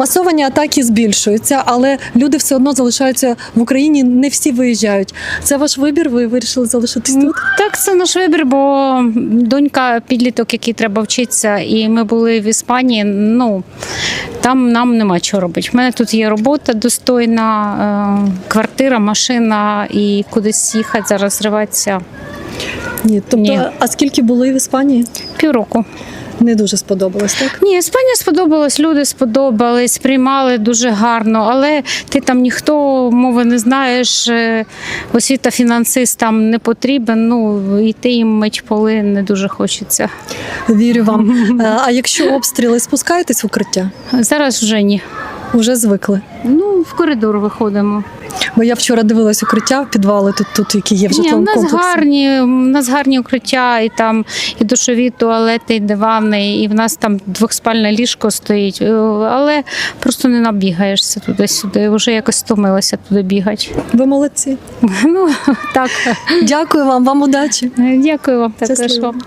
Масовані атаки збільшуються, але люди все одно залишаються в Україні. Не всі виїжджають. Це ваш вибір. Ви вирішили залишитись тут. Так, це наш вибір, бо донька підліток, який треба вчитися, і ми були в Іспанії. Ну там нам нема чого робити. У мене тут є робота достойна, е, квартира, машина і кудись їхати зараз зриватися Ні, тобто, Ні. а скільки були в Іспанії? півроку. Не дуже сподобалось, так? Ні, Іспанія сподобалась, люди сподобались, приймали дуже гарно, але ти там ніхто мови не знаєш, е, освіта фінансист там не потрібен. Ну йти їм мить поли не дуже хочеться. Вірю вам. Е, А якщо обстріли, спускаєтесь в укриття? Зараз вже ні. Уже звикли. Ну, в коридор виходимо. Бо я вчора дивилась укриття, підвали тут, тут які є в Ні, у нас гарні, у нас гарні укриття, і там і душові туалети, і дивани, і в нас там двохспальне ліжко стоїть. Е, Але просто не набігаєшся туди-сюди. Вже якось стомилася туди бігати. Ви молодці. Ну так, Дякую вам, вам удачі. дякую вам також вам.